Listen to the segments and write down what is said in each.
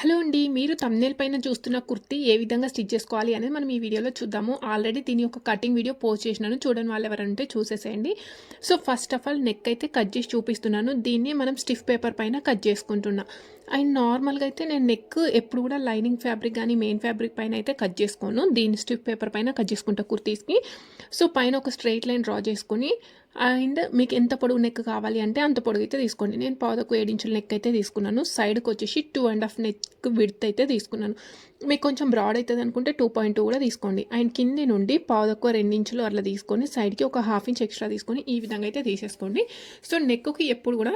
Hello అండి మీరు thumbnail పైన చూస్తున్న కుర్తీ ఏ విధంగా స్టిచ్ చేసుకోవాలి అనేది మనం ఈ వీడియోలో చూద్దాము. ఆల్రెడీ దీని యొక్క కటింగ్ వీడియో పోస్ట్ చేసినాను. చూడని వాళ్ళు ఎవరంటే చూసేసేయండి. So first of all neck అయితే కట్ చేసి చూపిస్తున్నాను. దీన్ని మనం స్టిఫ్ పేపర్ పైన కట్ చేసుకుంటున్నాను అండ్ నార్మల్గా అయితే నేను నెక్ ఎప్పుడు కూడా లైనింగ్ ఫ్యాబ్రిక్ కానీ మెయిన్ ఫ్యాబ్రిక్ పైన అయితే కట్ చేసుకోను. దీన్ని స్టిఫ్ పేపర్ పైన కట్ చేసుకుంటా కుర్తీస్కి. సో పైన ఒక స్ట్రైట్ లైన్ డ్రా చేసుకుని అండ్ మీకు ఎంత పొడుగు నెక్ కావాలి అంటే అంత పొడుగు అయితే తీసుకోండి. నేను పావుదకు ఏడించుల నెక్ అయితే తీసుకున్నాను. సైడ్కి వచ్చేసి two and half neck width అయితే తీసుకున్నాను. మీకు కొంచెం బ్రాడ్ అవుతుంది అనుకుంటే టూ పాయింట్ టూ కూడా తీసుకోండి. అండ్ కింది నుండి పావుదకు రెండించులు అట్లా తీసుకొని సైడ్కి ఒక హాఫ్ ఇంచ్ ఎక్స్ట్రా తీసుకొని ఈ విధంగా అయితే తీసేసుకోండి. సో నెక్కి ఎప్పుడు కూడా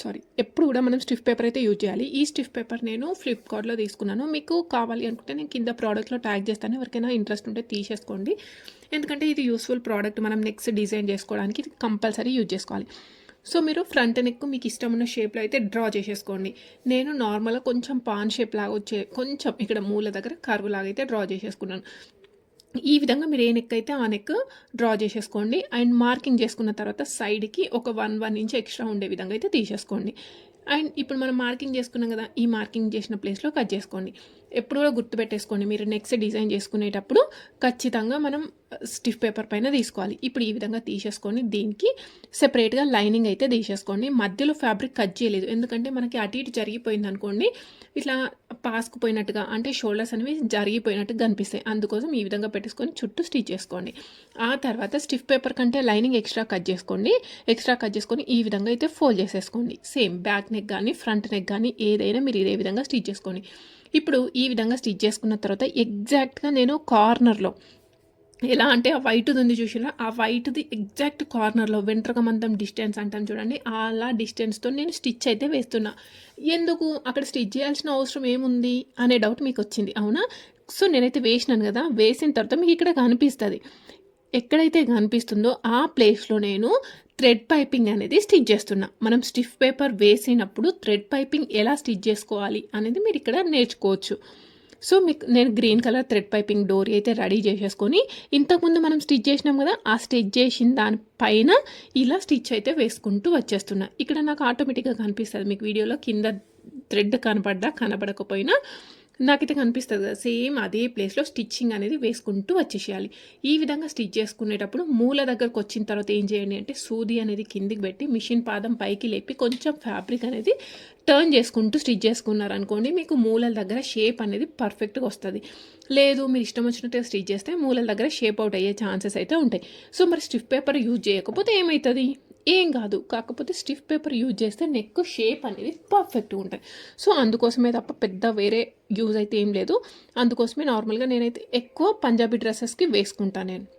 సారీ ఎప్పుడు కూడా మనం స్టిఫ్ పేపర్ అయితే యూజ్ చేయాలి. ఈ స్టిఫ్ పేపర్ నేను ఫ్లిప్కార్ట్లో తీసుకున్నాను. మీకు కావాలి అనుకుంటే నేను కింద ప్రోడక్ట్లో ట్యాగ్ చేస్తాను. ఎవరికైనా ఇంట్రెస్ట్ ఉంటే తీసేసుకోండి. ఎందుకంటే ఇది యూస్ఫుల్ ప్రోడక్ట్ మనం నెక్స్ట్ డిజైన్ చేసుకోవడానికి ఇది కంపల్సరీ యూజ్ చేసుకోవాలి. సో మీరు ఫ్రంట్ నెక్ మీకు ఇష్టం ఉన్న షేప్లో అయితే డ్రా చేసేసుకోండి. నేను నార్మల్గా కొంచెం పాన్ షేప్ లాగా వచ్చే కొంచెం ఇక్కడ మూల దగ్గర కర్వ్ లాగా అయితే డ్రా చేసేసుకున్నాను. ఈ విధంగా మీరు ఏ నెక్ అయితే ఆ నెక్ డ్రా చేసేసుకోండి. అండ్ మార్కింగ్ చేసుకున్న తర్వాత సైడ్కి ఒక వన్ వన్ ఇంచ్ ఎక్స్ట్రా ఉండే విధంగా అయితే తీసేసుకోండి. అండ్ ఇప్పుడు మనం మార్కింగ్ చేసుకున్నాం కదా ఈ మార్కింగ్ చేసిన ప్లేస్లో కట్ చేసుకోండి. ఎప్పుడు కూడా గుర్తుపెట్టేసుకోండి. మీరు నెక్స్ట్ డిజైన్ చేసుకునేటప్పుడు ఖచ్చితంగా మనం uh, స్టిఫ్ పేపర్ పైన తీసుకోవాలి. ఇప్పుడు ఈ విధంగా తీసేసుకొని దీనికి సెపరేట్గా లైనింగ్ అయితే తీసేసుకోండి. మధ్యలో ఫ్యాబ్రిక్ కట్ చేయలేదు. ఎందుకంటే మనకి అటు ఇటు జరిగిపోయింది అనుకోండి ఇట్లా పాసుకుపోయినట్టుగా అంటే షోల్డర్స్ అనేవి జరిగిపోయినట్టు కనిపిస్తాయి. అందుకోసం ఈ విధంగా పెట్టేసుకొని చుట్టూ స్టిచ్ చేసుకోండి. ఆ తర్వాత స్టిఫ్ పేపర్ కంటే లైనింగ్ ఎక్స్ట్రా కట్ చేసుకోండి. ఎక్స్ట్రా కట్ చేసుకొని ఈ విధంగా అయితే ఫోల్డ్ చేసేసుకోండి. సేమ్ బ్యాక్ నెక్ కానీ ఫ్రంట్ నెక్ కానీ ఏదైనా మీరు ఇదే విధంగా స్టిచ్ చేసుకోండి. ఇప్పుడు ఈ విధంగా స్టిచ్ చేసుకున్న తర్వాత ఎగ్జాక్ట్గా నేను కార్నర్లో ఎలా అంటే ఆ వైట్ది ఉంది చూసినా ఆ వైట్ది ఎగ్జాక్ట్ కార్నర్లో వెంట్రకమంతం డిస్టెన్స్ అంటాం చూడండి. అలా డిస్టెన్స్తో నేను స్టిచ్ అయితే వేస్తున్నా. ఎందుకు? అక్కడ స్టిచ్ చేయాల్సిన అవసరం ఏముంది? అనే డౌట్ మీకు వచ్చింది అవునా? సో నేనైతే వేసినాను కదా. వేసిన తర్వాత మీకు ఇక్కడ కనిపిస్తుంది. ఎక్కడైతే కనిపిస్తుందో ఆ ప్లేస్లో నేను థ్రెడ్ పైపింగ్ అనేది స్టిచ్ చేస్తున్నా. మనం స్టిఫ్ పేపర్ వేసినప్పుడు థ్రెడ్ పైపింగ్ ఎలా స్టిచ్ చేసుకోవాలి అనేది మీరు ఇక్కడ నేర్చుకోవచ్చు. సో మీకు నేను గ్రీన్ కలర్ థ్రెడ్ పైపింగ్ డోరీ అయితే రెడీ చేసేసుకొని ఇంతకుముందు మనం స్టిచ్ చేసినాం కదా ఆ స్టిచ్ చేసిన దానిపైన ఇలా స్టిచ్ అయితే వేసుకుంటూ వచ్చేస్తున్నా. ఇక్కడ నాకు ఆటోమేటిక్గా కనిపిస్తుంది మీకు వీడియోలో కింద థ్రెడ్ కనపడ్డా కనపడకపోయినా నాకైతే కనిపిస్తుంది కదా సేమ్ అదే ప్లేస్లో స్టిచ్చింగ్ అనేది వేసుకుంటూ వచ్చేసేయాలి. ఈ విధంగా స్టిచ్ చేసుకునేటప్పుడు మూల దగ్గరకు వచ్చిన తర్వాత ఏం చేయండి అంటే సూది అనేది కిందికి పెట్టి మిషన్ పాదం పైకి లేపి కొంచెం ఫ్యాబ్రిక్ అనేది టర్న్ చేసుకుంటూ స్టిచ్ చేసుకున్నారనుకోండి మీకు మూలల దగ్గర షేప్ అనేది పర్ఫెక్ట్గా వస్తుంది. లేదు మీరు ఇష్టం వచ్చినట్టుగా స్టిచ్ చేస్తే మూలల దగ్గర షేప్ అవుట్ అయ్యే ఛాన్సెస్ అయితే ఉంటాయి. సో మరి స్టిఫ్ పేపర్ యూజ్ చేయకపోతే ఏమవుతుంది ఏం కాదు కాకపోతే స్టిఫ్ పేపర్ యూజ్ చేస్తే నెక్ షేప్ అనేది పర్ఫెక్ట్గా ఉంటుంది. సో అందుకోసమే తప్ప పెద్ద వేరే యూజ్ అయితే ఏం లేదు. అందుకోసమే నార్మల్గా నేనైతే ఎక్కువ పంజాబీ డ్రెస్సెస్కి వేసుకుంటాను నేను.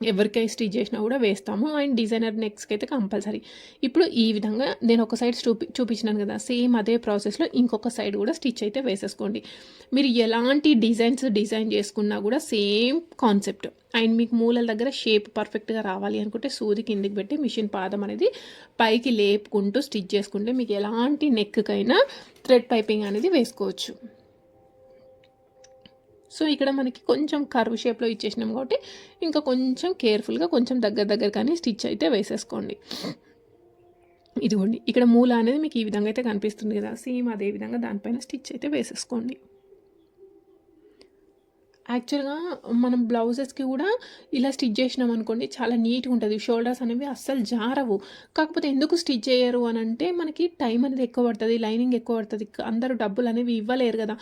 ఎవరికైనా స్టిచ్ చేసినా కూడా వేస్తాము. అండ్ డిజైనర్ నెక్స్కి అయితే కంపల్సరీ. ఇప్పుడు ఈ విధంగా నేను ఒక సైడ్ చూపి చూపించినాను కదా సేమ్ అదే ప్రాసెస్లో ఇంకొక సైడ్ కూడా స్టిచ్ అయితే వేసేసుకోండి. మీరు ఎలాంటి డిజైన్స్ డిజైన్ చేసుకున్నా కూడా సేమ్ కాన్సెప్ట్. అండ్ మీకు మూలల దగ్గర షేప్ పర్ఫెక్ట్గా రావాలి అనుకుంటే సూది కిందికి పెట్టి మిషన్ పాదం అనేది పైకి లేపుకుంటూ స్టిచ్ చేసుకుంటే మీకు ఎలాంటి నెక్కైనా థ్రెడ్ పైపింగ్ అనేది వేసుకోవచ్చు. సో ఇక్కడ మనకి కొంచెం కర్వ్ షేప్లో ఇచ్చేసినాం కాబట్టి ఇంకా కొంచెం కేర్ఫుల్గా కొంచెం దగ్గర దగ్గర కానీ స్టిచ్ అయితే వేసేసుకోండి. ఇదిగోండి ఇక్కడ మూల అనేది మీకు ఈ విధంగా అయితే కనిపిస్తుంది కదా. సేమ్ అదే విధంగా దానిపైన స్టిచ్ అయితే వేసేసుకోండి. యాక్చువల్గా మనం బ్లౌజెస్కి కూడా ఇలా స్టిచ్ చేసినాం అనుకోండి చాలా నీట్గా ఉంటుంది. షోల్డర్స్ అనేవి అస్సలు జారవు. కాకపోతే ఎందుకు స్టిచ్ చేయరు అని అంటే మనకి టైం అనేది ఎక్కువ పడుతుంది లైనింగ్ ఎక్కువ పడుతుంది అందరూ డబ్బులు అనేవి ఇవ్వలేరు కదా.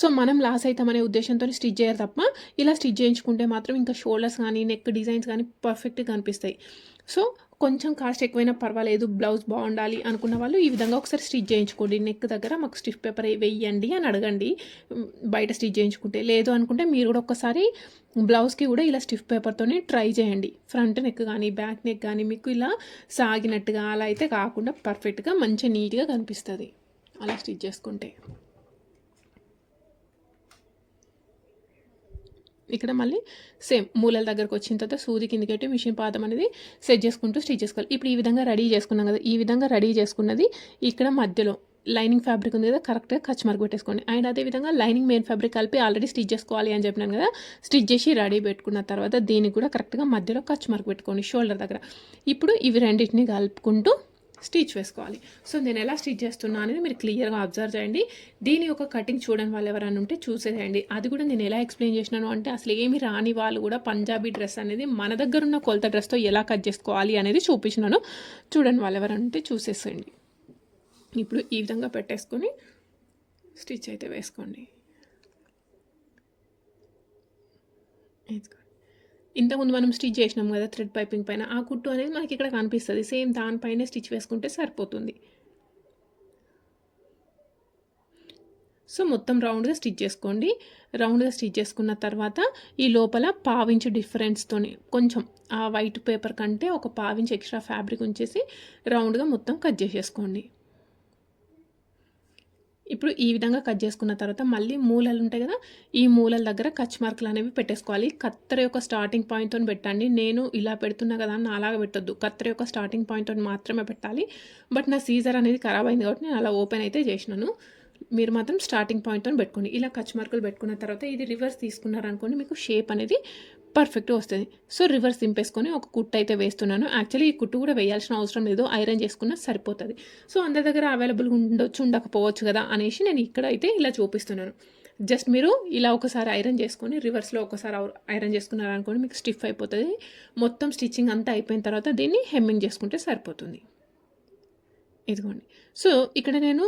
సో మనం లాస్ అవుతామనే ఉద్దేశంతో స్టిచ్ చేయరు తప్ప ఇలా స్టిచ్ చేయించుకుంటే మాత్రం ఇంకా షోల్డర్స్ కానీ నెక్ డిజైన్స్ కానీ పర్ఫెక్ట్గా కనిపిస్తాయి. సో కొంచెం కాస్ట్ ఎక్కువైనా పర్వాలేదు బ్లౌజ్ బాగుండాలి అనుకున్న వాళ్ళు ఈ విధంగా ఒకసారి స్టిచ్ చేయించుకోండి. నెక్ దగ్గర మాకు స్టిఫ్ పేపర్ వెయ్యండి అని అడగండి. బయట స్టిచ్ చేయించుకుంటే లేదు అనుకుంటే మీరు కూడా ఒకసారి బ్లౌజ్కి కూడా ఇలా స్టిఫ్ పేపర్తోనే ట్రై చేయండి. ఫ్రంట్ నెక్ కానీ బ్యాక్ నెక్ కానీ మీకు ఇలా సాగినట్టుగా అలా అయితే కాకుండా పర్ఫెక్ట్గా మంచిగా నీట్గా కనిపిస్తుంది. అలా స్టిచ్ చేసుకుంటే. ఇక్కడ మళ్ళీ సేమ్ మూలల దగ్గరకు వచ్చిన తర్వాత సూది కిందకి పెట్టి మిషన్ పాదం అనేది సెట్ చేసుకుంటూ స్టిచ్ చేసుకోవాలి. ఇప్పుడు ఈ విధంగా రెడీ చేసుకున్నాం కదా ఈ విధంగా రెడీ చేసుకున్నది ఇక్కడ మధ్యలో లైనింగ్ ఫ్యాబ్రిక్ ఉంది కదా కరెక్ట్గా కచ్ మార్క్ పెట్టేసుకోండి అండ్ అదేవిధంగా లైనింగ్ మెయిన్ ఫ్యాబ్రిక్ కలిపి ఆల్రెడీ స్టిచ్ చేసుకోవాలి అని చెప్పినాను కదా స్టిచ్ చేసి రెడీ పెట్టుకున్న తర్వాత దీనికి కూడా కరెక్ట్గా మధ్యలో కచ్ మార్క్ పెట్టుకోండి షోల్డర్ దగ్గర. ఇప్పుడు ఇవి రెండింటిని కలుపుకుంటూ స్టిచ్ వేసుకోవాలి. సో నేను ఎలా స్టిచ్ చేస్తున్నా అనేది మీరు క్లియర్గా అబ్జర్వ్ చేయండి. దీని యొక్క కటింగ్ చూడని వాళ్ళు ఎవరైనా ఉంటే చూసేసేయండి. అది కూడా నేను ఎలా ఎక్స్ప్లెయిన్ చేసినాను అంటే అసలు ఏమి రాని వాళ్ళు కూడా పంజాబీ డ్రెస్ అనేది మన దగ్గర ఉన్న కొలత డ్రెస్తో ఎలా కట్ చేసుకోవాలి అనేది చూపించినాను. చూడని వాళ్ళు ఎవరైనా ఉంటే చూసేసేయండి. ఇప్పుడు ఈ విధంగా పెట్టేసుకొని స్టిచ్ అయితే వేసుకోండి. వేసుకోండి ఇంతకుముందు మనం స్టిచ్ చేసినాం కదా థ్రెడ్ పైపింగ్ పైన ఆ కుట్టు అనేది మనకి ఇక్కడ కనిపిస్తుంది. సేమ్ దానిపైనే స్టిచ్ వేసుకుంటే సరిపోతుంది. సో మొత్తం రౌండ్గా స్టిచ్ చేసుకోండి. రౌండ్గా స్టిచ్ చేసుకున్న తర్వాత ఈ లోపల పావించు డిఫరెన్స్తో కొంచెం ఆ వైట్ పేపర్ కంటే ఒక పావించు ఎక్స్ట్రా ఫ్యాబ్రిక్ ఉంచేసి రౌండ్గా మొత్తం కట్ చేసేసుకోండి. ఇప్పుడు ఈ విధంగా కట్ చేసుకున్న తర్వాత మళ్ళీ మూలలు ఉంటాయి కదా ఈ మూలల దగ్గర కచ్ మార్కులు అనేవి పెట్టేసుకోవాలి. కత్తెర యొక్క స్టార్టింగ్ పాయింట్తో పెట్టండి. నేను ఇలా పెడుతున్నా కదా అని అలాగా పెట్టొద్దు. కత్తెర యొక్క స్టార్టింగ్ పాయింట్తో మాత్రమే పెట్టాలి. బట్ నా సీజర్ అనేది ఖరాబ్ అయింది కాబట్టి నేను అలా ఓపెన్ అయితే చేసినాను. మీరు మాత్రం స్టార్టింగ్ పాయింట్తో పెట్టుకోండి. ఇలా కచ్ మార్కులు పెట్టుకున్న తర్వాత ఇది రివర్స్ తీసుకున్నారనుకోండి మీకు షేప్ అనేది పర్ఫెక్ట్గా వస్తుంది. సో రివర్స్ దింపేసుకొని ఒక కుట్టు అయితే వేస్తున్నాను. యాక్చువల్లీ ఈ కుట్టు కూడా వేయాల్సిన అవసరం లేదు. ఐరన్ చేసుకున్నా సరిపోతుంది. సో అందరి దగ్గర అవైలబుల్ ఉండొచ్చు ఉండకపోవచ్చు కదా అనేసి నేను ఇక్కడ అయితే ఇలా చూపిస్తున్నాను. జస్ట్ మీరు ఇలా ఒకసారి ఐరన్ చేసుకొని రివర్స్లో ఒకసారి ఐరన్ చేసుకున్నారనుకోండి మీకు స్టిఫ్ అయిపోతుంది. మొత్తం స్టిచ్చింగ్ అంతా అయిపోయిన తర్వాత దీన్ని హెమ్మింగ్ చేసుకుంటే సరిపోతుంది. ఇదిగోండి. సో ఇక్కడ నేను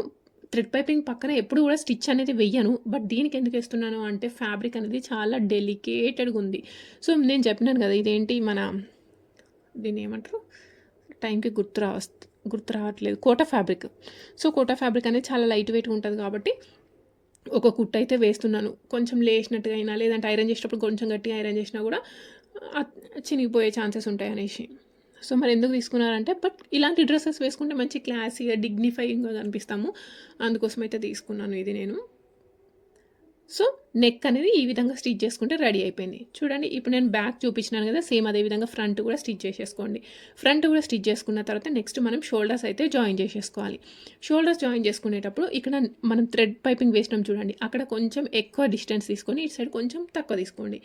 థ్రెడ్ పైపింగ్ పక్కన ఎప్పుడు కూడా స్టిచ్ అనేది వెయ్యను. బట్ దీనికి ఎందుకు వేస్తున్నాను అంటే ఫ్యాబ్రిక్ అనేది చాలా డెలికేటెడ్గా ఉంది. సో నేను చెప్పినాను కదా ఇదేంటి మన దీన్ని ఏమంటారు? టైంకి గుర్తు రా గుర్తు రావట్లేదు. Kota fabric. So Kota fabric అనేది చాలా లైట్ వెయిట్గా ఉంటుంది కాబట్టి ఒక కుట్ట అయితే వేస్తున్నాను. కొంచెం లేచినట్టుగా అయినా లేదంటే ఐరన్ చేసేటప్పుడు కొంచెం గట్టిగా ఐరన్ చేసినా కూడా చినిగిపోయే ఛాన్సెస్ ఉంటాయి అనేసి. సో మరి ఎందుకు తీసుకున్నారంటే బట్ ఇలాంటి డ్రెస్సెస్ వేసుకుంటే మంచి క్లాసీగా డిగ్నిఫైయింగ్గా కనిపిస్తాము. అందుకోసం అయితే తీసుకున్నాను ఇది నేను. సో నెక్ అనేది ఈ విధంగా స్టిచ్ చేసుకుంటే రెడీ అయిపోయింది. చూడండి ఇప్పుడు నేను బ్యాక్ చూపించినాను కదా సేమ్ అదే విధంగా ఫ్రంట్ కూడా స్టిచ్ చేసేసుకోండి. ఫ్రంట్ కూడా స్టిచ్ చేసుకున్న తర్వాత నెక్స్ట్ మనం షోల్డర్స్ అయితే జాయిన్ చేసేసుకోవాలి. షోల్డర్స్ జాయిన్ చేసుకునేటప్పుడు ఇక్కడ మనం థ్రెడ్ పైపింగ్ వేసినాం చూడండి అక్కడ కొంచెం ఎక్కువ డిస్టెన్స్ తీసుకొని ఇటు సైడ్ కొంచెం తక్కువ తీసుకోండి.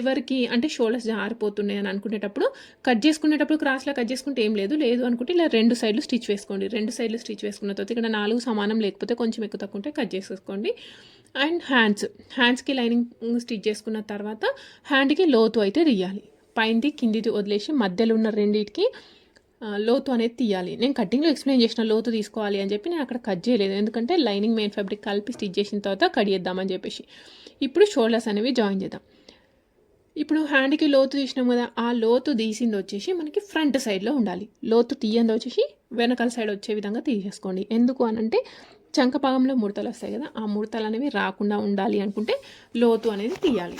ఎవరికి అంటే షోల్డర్స్ జారిపోతున్నాయి అని అనుకునేటప్పుడు కట్ చేసుకునేటప్పుడు క్రాస్లో కట్ చేసుకుంటే ఏం లేదు లేదు అనుకుంటే ఇలా రెండు సైడ్లు స్టిచ్ వేసుకోండి. రెండు సైడ్లు స్టిచ్ వేసుకున్న తర్వాత ఇక్కడ నాలుగు సమానం లేకపోతే కొంచెం ఎక్కువ తక్కువ ఉంటే కట్ చేసేసుకోండి. అండ్ హ్యాండ్స్ హ్యాండ్స్కి లైనింగ్ స్టిచ్ చేసుకున్న తర్వాత హ్యాండ్కి లోతు అయితే తీయాలి. పైనది కిందిది వదిలేసి మధ్యలో ఉన్న రెండింటికి లోతు అనేది తీయాలి. నేను కటింగ్లో ఎక్స్ప్లెయిన్ చేసిన లోతు తీసుకోవాలి అని చెప్పి నేను అక్కడ కట్ చేయలేదు. ఎందుకంటే లైనింగ్ మెయిన్ ఫ్యాబ్రిక్ కలిపి స్టిచ్ చేసిన తర్వాత కడియేద్దామని చెప్పేసి. ఇప్పుడు షోల్డర్స్ అనేవి జాయిన్ చేద్దాం. ఇప్పుడు హ్యాండ్కి లోతు తీసినాం కదా ఆ లోతు తీసింది వచ్చేసి మనకి ఫ్రంట్ సైడ్లో ఉండాలి. లోతు తీయంది వచ్చేసి వెనకాల సైడ్ వచ్చే విధంగా తీసేసుకోండి. ఎందుకు అనంటే చంకపాగంలో ముడతలు వస్తాయి కదా ఆ ముడతలు అనేవి రాకుండా ఉండాలి అనుకుంటే లోతు అనేది తీయాలి.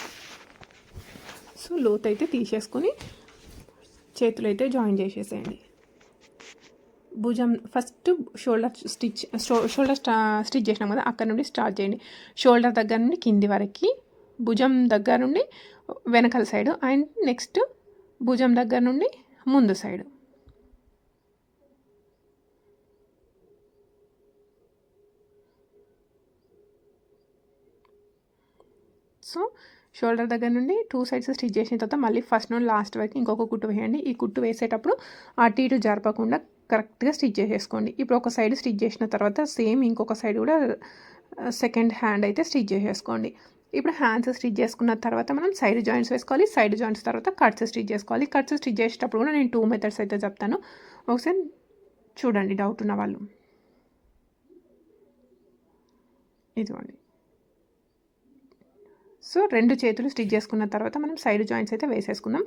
సో లోతు అయితే తీసేసుకొని చేతులు అయితే జాయిన్ చేసేసేయండి. భుజం first shoulder stitch shoulder stitch చేసినాం కదా అక్కడ నుండి స్టార్ట్ చేయండి. షోల్డర్ దగ్గర నుండి కింది వరకు భుజం దగ్గర నుండి వెనకాల సైడు అండ్ నెక్స్ట్ భుజం దగ్గర నుండి ముందు సైడు. సో షోల్డర్ దగ్గర నుండి టూ సైడ్స్ స్టిచ్ చేసిన తర్వాత మళ్ళీ ఫస్ట్ నుండి లాస్ట్ వరకు ఇంకొక కుట్టు వేయండి. ఈ కుట్టు వేసేటప్పుడు అటు ఇటు జరపకుండా కరెక్ట్గా స్టిచ్ చేసేసుకోండి. ఇప్పుడు ఒక సైడ్ స్టిచ్ చేసిన తర్వాత సేమ్ ఇంకొక సైడ్ కూడా సెకండ్ హ్యాండ్ అయితే స్టిచ్ చేసేసుకోండి. ఇప్పుడు హ్యాండ్స్ స్టిచ్ చేసుకున్న తర్వాత మనం సైడ్ జాయింట్స్ వేసుకోవాలి. సైడ్ జాయింట్స్ తర్వాత కట్స్ స్టిచ్ చేసుకోవాలి. కట్స్ స్టిచ్ చేసేటప్పుడు కూడా నేను టూ మెథడ్స్ అయితే చెప్తాను. ఒకసారి చూడండి డౌట్ ఉన్న వాళ్ళు. ఇదిగోండి. సో రెండు చేతులు స్టిచ్ చేసుకున్న తర్వాత మనం సైడ్ జాయింట్స్ అయితే వేసేసుకుందాం.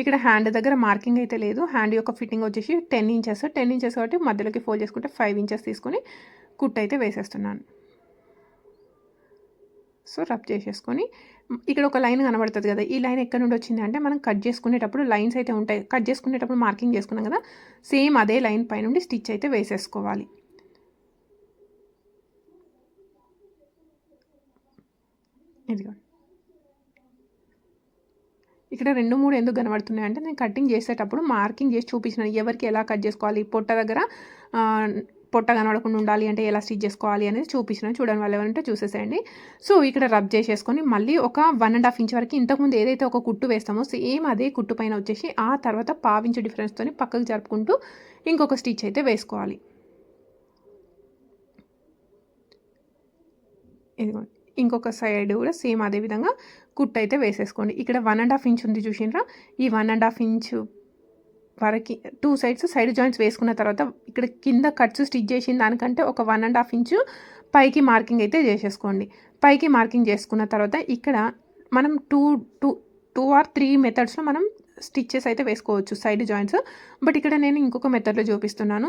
ఇక్కడ హ్యాండ్ దగ్గర మార్కింగ్ అయితే లేదు. హ్యాండ్ యొక్క ఫిట్టింగ్ వచ్చేసి టెన్ ఇంచెస్. టెన్ ఇంచెస్ కాబట్టి మధ్యలోకి ఫోల్డ్ చేసుకుంటే ఫైవ్ ఇంచెస్ తీసుకొని కుట్ అయితే వేసేస్తున్నాను. సో రబ్ చేసేసుకొని ఇక్కడ ఒక లైన్ కనబడుతుంది కదా. ఈ లైన్ ఎక్కడ నుండి వచ్చింది అంటే మనం కట్ చేసుకునేటప్పుడు లైన్స్ అయితే ఉంటాయి. కట్ చేసుకునేటప్పుడు మార్కింగ్ చేసుకున్నాం కదా. సేమ్ అదే లైన్ పై నుండి స్టిచ్ అయితే వేసేసుకోవాలి. ఇదిగోండి ఇక్కడ రెండు మూడు ఎందుకు కనబడుతున్నాయి అంటే నేను కటింగ్ చేసేటప్పుడు మార్కింగ్ చేసి చూపించినాను. ఎవరికి ఎలా కట్ చేసుకోవాలి? పొట్ట దగ్గర పొట్ట కనబడకుండా ఉండాలి అంటే ఎలా స్టిచ్ చేసుకోవాలి అనేది చూపించిన చూడడం వల్ల ఎవరంటే చూసేసేయండి. సో ఇక్కడ రబ్ చేసేసుకొని మళ్ళీ ఒక వన్ అండ్ హాఫ్ ఇంచ్ వరకు ఇంతకుముందు ఏదైతే ఒక కుట్టు వేస్తామో సేమ్ అదే కుట్టు పైన వచ్చేసి ఆ తర్వాత పావించు డిఫరెన్స్తో పక్కకు జరుపుకుంటూ ఇంకొక స్టిచ్ అయితే వేసుకోవాలి. ఇదిగోండి. ఇంకొక సైడ్ కూడా సేమ్ అదే విధంగా కుట్ అయితే వేసేసుకోండి. ఇక్కడ వన్ అండ్ హాఫ్ ఇంచ్ ఉంది చూసినరా ఈ వన్ అండ్ హాఫ్ ఇంచ్ వరకు టూ సైడ్స్ సైడ్ జాయింట్స్ వేసుకున్న తర్వాత ఇక్కడ కింద కట్స్ స్టిచ్ చేసిన దానికంటే ఒక వన్ అండ్ హాఫ్ ఇంచు పైకి మార్కింగ్ అయితే చేసేసుకోండి. పైకి మార్కింగ్ చేసుకున్న తర్వాత ఇక్కడ మనం two two two or three మెథడ్స్లో మనం స్టిచ్చెస్ అయితే వేసుకోవచ్చు సైడ్ జాయింట్స్ బట్ ఇక్కడ నేను ఇంకొక మెథడ్లో చూపిస్తున్నాను.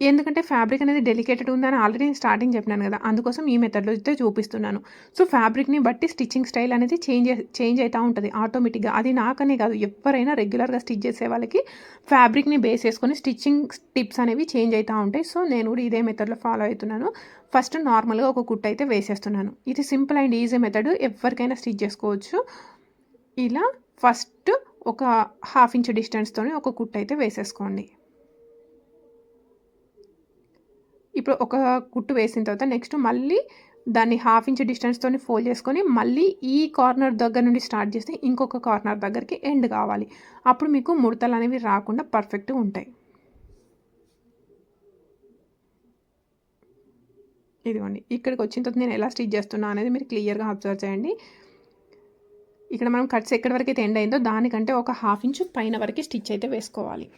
ఎందుకంటే ఫ్యాబ్రిక్ అనేది డెలికేటెడ్ ఉందని ఆల్రెడీ నేను స్టార్టింగ్ చెప్పినాను కదా అందుకోసం ఈ మెథడ్లో అయితే చూపిస్తున్నాను. సో ఫ్యాబ్రిక్ని బట్టి స్టిచ్చింగ్ స్టైల్ అనేది చేంజ్ చేంజ్ అవుతూ ఉంటుంది ఆటోమేటిక్గా అది నాకనే కాదు ఎవరైనా రెగ్యులర్గా స్టిచ్ చేసే వాళ్ళకి ఫ్యాబ్రిక్ని బేస్ చేసుకొని స్టిచ్చింగ్ టిప్స్ అనేవి చేంజ్ అవుతూ ఉంటాయి. సో నేను కూడా ఇదే మెథడ్లో ఫాలో అవుతున్నాను. ఫస్ట్ నార్మల్గా ఒక కుట్ అయితే వేసేస్తున్నాను. ఇది సింపుల్ అండ్ ఈజీ మెథడ్ ఎవరికైనా స్టిచ్ చేసుకోవచ్చు. ఇలా ఫస్ట్ ఒక హాఫ్ ఇంచ్ డిస్టెన్స్తో ఒక కుట్ అయితే వేసేసుకోండి. ఇప్పుడు ఒక కుట్టు వేసిన తర్వాత నెక్స్ట్ మళ్ళీ దాన్ని హాఫ్ ఇంచ్ డిస్టెన్స్తో ఫోల్డ్ చేసుకొని మళ్ళీ ఈ కార్నర్ దగ్గర నుండి స్టార్ట్ చేస్తే ఇంకొక కార్నర్ దగ్గరికి ఎండ్ కావాలి. అప్పుడు మీకు ముడతలు అనేవి రాకుండా పర్ఫెక్ట్గా ఉంటాయి. ఇదిగోండి ఇక్కడికి వచ్చిన తర్వాత నేను ఎలా స్టిచ్ చేస్తున్నా అనేది మీరు క్లియర్గా అబ్జర్వ్ చేయండి. ఇక్కడ మనం కట్స్ ఎక్కడి వరకు అయితే ఎండ్ అయిందో దానికంటే ఒక హాఫ్ ఇంచ్ పైన వరకు స్టిచ్ అయితే వేసుకోవాలి.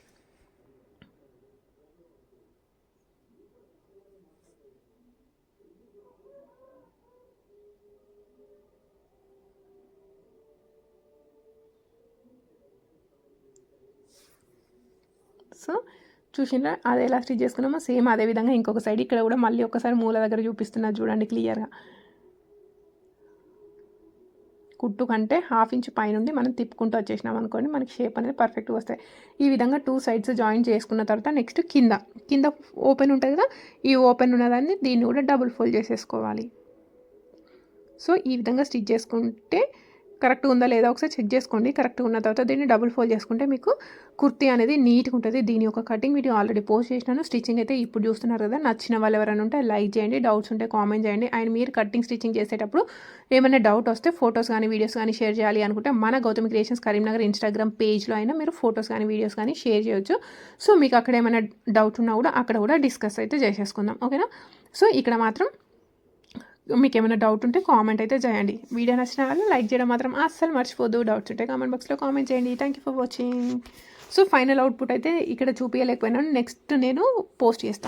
సో చూసినా అది ఎలా స్టిచ్ చేసుకున్నామో? సేమ్ అదే విధంగా ఇంకొక సైడ్ ఇక్కడ కూడా మళ్ళీ ఒకసారి మూల దగ్గర చూపిస్తున్నా చూడండి క్లియర్గా. కుట్టు కంటే హాఫ్ ఇంచ్ పైనుండి మనం తిప్పుకుంటూ వచ్చేసినాం అనుకోండి మనకి షేప్ అనేది పర్ఫెక్ట్గా వస్తాయి. ఈ విధంగా టూ సైడ్స్ జాయిన్ చేసుకున్న తర్వాత నెక్స్ట్ కింద. కింద ఓపెన్ ఉంటుంది కదా? ఈ ఓపెన్ ఉన్నదాన్ని దీన్ని కూడా డబుల్ ఫోల్డ్ చేసేసుకోవాలి. సో ఈ విధంగా స్టిచ్ చేసుకుంటే కరెక్ట్గా ఉందా లేదా ఒకసారి చెక్ చేసుకోండి. కరెక్ట్గా ఉన్న తర్వాత దీన్ని డబుల్ ఫోల్డ్ చేసుకుంటే మీకు కుర్తీ అనేది నీట్గా ఉంటుంది. దీని యొక్క కటింగ్ వీడియో ఆల్రెడీ పోస్ట్ చేసినాను. స్టిచ్చింగ్ అయితే ఇప్పుడు చూస్తున్నారు కదా. నచ్చిన వాళ్ళు ఎవరైనా ఉంటే లైక్ చేయండి. డౌట్స్ ఉంటే కామెంట్ చేయండి. అండ్ మీరు కటింగ్ స్టిచ్చింగ్ చేసేటప్పుడు ఏమైనా డౌట్ వస్తే ఫొటోస్ కానీ వీడియోస్ కానీ షేర్ చేయాలి అనుకుంటే మన గౌతమి క్రియేషన్స్ కరీంనగర్ ఇన్స్టాగ్రామ్ పేజ్లో అయినా మీరు ఫొటోస్ కానీ వీడియోస్ కానీ షేర్ చేయొచ్చు. సో మీకు అక్కడ ఏమైనా డౌట్ ఉన్నా కూడా అక్కడ కూడా డిస్కస్ అయితే చేసేసుకుందాం. ఓకేనా? సో ఇక్కడ మాత్రం మీకు ఏమైనా డౌట్ ఉంటే కామెంట్ అయితే చేయండి. వీడియో నచ్చిన వాళ్ళు లైక్ చేయడం మాత్రం అస్సలు మర్చిపోదు డౌట్స్ ఉంటే కామెంట్ బాక్స్లో కామెంట్ చేయండి. Thank you for watching so final output అయితే ఇక్కడ చూపించలేకపోయినాను నెక్స్ట్ నేను పోస్ట్ చేస్తాను